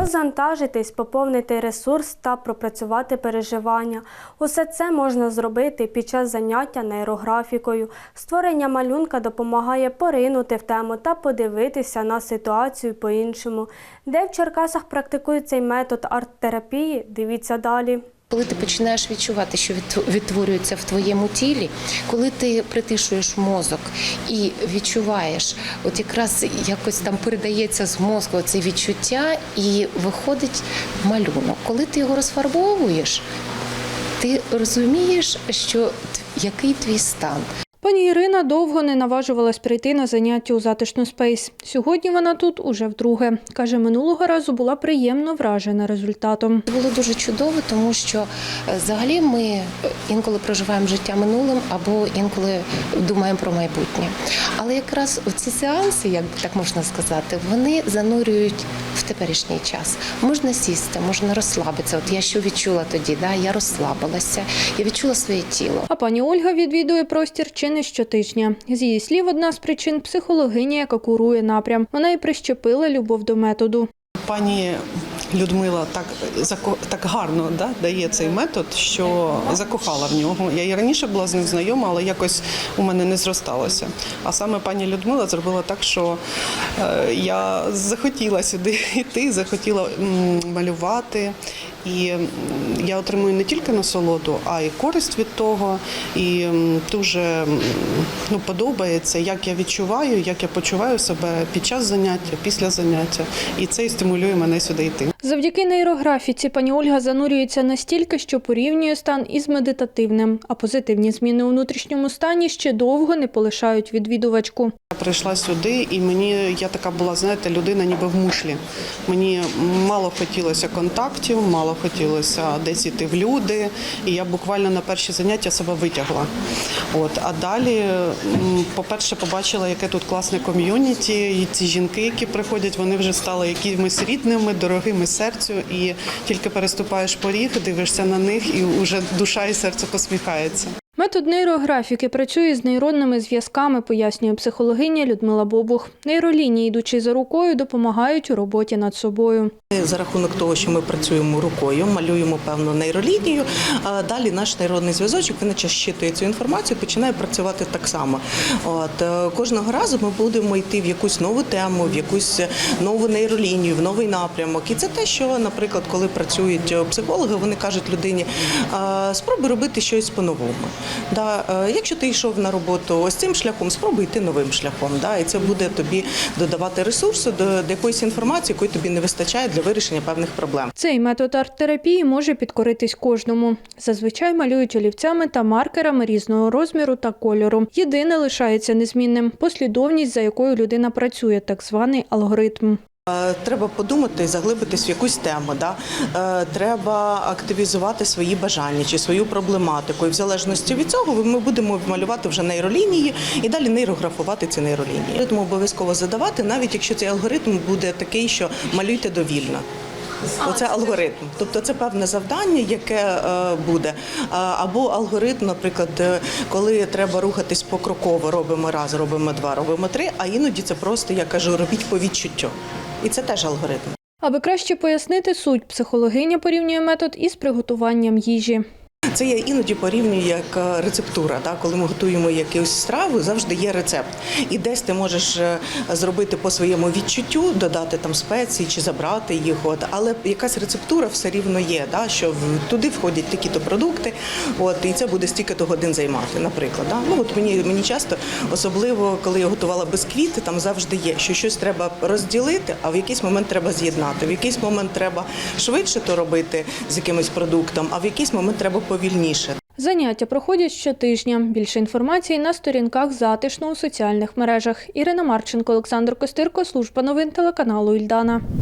Розвантажитись, поповнити ресурс та пропрацювати переживання. Усе це можна зробити під час заняття нейрографікою. Створення малюнка допомагає поринути в тему та подивитися на ситуацію по-іншому. Де в Черкасах практикують цей метод арт-терапії, дивіться далі. Коли ти починаєш відчувати, що відтв- відтворюється в твоєму тілі, коли ти притишуєш мозок і відчуваєш, от якраз якось там передається з мозку це відчуття, і виходить малюнок. Коли ти його розфарбовуєш, ти розумієш, що який твій стан. Пані Ірина довго не наважувалась прийти на заняття у затишну спейс. Сьогодні вона тут уже вдруге. Каже, минулого разу була приємно вражена результатом. Було дуже чудово, тому що е, взагалі ми е, інколи проживаємо життя минулим або інколи думаємо про майбутнє. Але якраз ці сеанси, як так можна сказати, вони занурюють в теперішній час. Можна сісти, можна розслабитися. От я що відчула тоді, да? я розслабилася, я відчула своє тіло. А пані Ольга відвідує простір чи не щотижня. З її слів, одна з причин психологиня, яка курує напрям. Вона і прищепила любов до методу. Пані Людмила так так гарно да, дає цей метод, що закохала в нього. Я і раніше була з ним знайома, але якось у мене не зросталося. А саме пані Людмила зробила так, що е, я захотіла сюди йти, захотіла малювати. І я отримую не тільки насолоду, а й користь від того. І дуже ну, подобається, як я відчуваю, як я почуваю себе під час заняття, після заняття. І це і стимулює мене сюди йти. Завдяки нейрографіці пані Ольга занурюється настільки, що порівнює стан із медитативним, а позитивні зміни у внутрішньому стані ще довго не полишають відвідувачку. Я прийшла сюди, і мені я така була, знаєте, людина ніби в мушлі. Мені мало хотілося контактів, мало хотілося десь іти в люди. І я буквально на перші заняття себе витягла. От а далі, по-перше, побачила, яке тут класне ком'юніті, і ці жінки, які приходять, вони вже стали якимись рідними, дорогими серцю. І тільки переступаєш поріг, дивишся на них, і вже душа і серце посміхається. Метод нейрографіки працює з нейронними зв'язками, пояснює психологиня Людмила Бобух. Нейролінії, йдучи за рукою, допомагають у роботі над собою. За рахунок того, що ми працюємо рукою, малюємо певну нейролінію. а Далі наш нейронний зв'язочок він щитує цю інформацію, починає працювати так само. От е, кожного разу ми будемо йти в якусь нову тему, в якусь нову нейролінію, в новий напрямок. І це те, що, наприклад, коли працюють е, психологи, вони кажуть людині: «А, спробуй робити щось по-новому. Да, е, якщо ти йшов на роботу ось цим шляхом, спробуй йти новим шляхом. Да, і це буде тобі додавати ресурсу до, до якоїсь інформації, якої тобі не вистачає для вирішення певних проблем. Цей метод арт-терапії може підкоритись кожному. Зазвичай малюють олівцями та маркерами різного розміру та кольору. Єдине лишається незмінним послідовність, за якою людина працює, так званий алгоритм. Е, Треба подумати, заглибитись в якусь тему. Да? Е, Треба активізувати свої бажання чи свою проблематику. І в залежності від цього ми будемо малювати вже нейролінії і далі нейрографувати ці нейролінії. Тому обов'язково задавати, навіть якщо цей алгоритм буде такий, що малюйте довільно. Оце алгоритм, тобто це певне завдання, яке е, буде. Або алгоритм, наприклад, коли треба рухатись покроково, робимо раз, робимо два, робимо три, а іноді це просто, я кажу, робіть по відчуттю. І це теж алгоритм. Аби краще пояснити суть, психологиня порівнює метод із приготуванням їжі. Це я іноді порівнюю як е, рецептура. Да? Коли ми готуємо якусь страву, завжди є рецепт. І десь ти можеш е, зробити по своєму відчуттю, додати там спеції чи забрати їх. От. Але якась рецептура все рівно є, да? що туди входять такі-то продукти, от, і це буде стільки-то годин займати, наприклад. Да? Ну, от мені, мені часто, особливо коли я готувала бісквіти, там завжди є, що щось треба розділити, а в якийсь момент треба з'єднати. В якийсь момент треба швидше то робити з якимось продуктом, а в якийсь момент треба повільніше. Заняття проходять щотижня. Більше інформації на сторінках затишно у соціальних мережах. Ірина Марченко, Олександр Костирко, служба новин телеканалу Ільдана.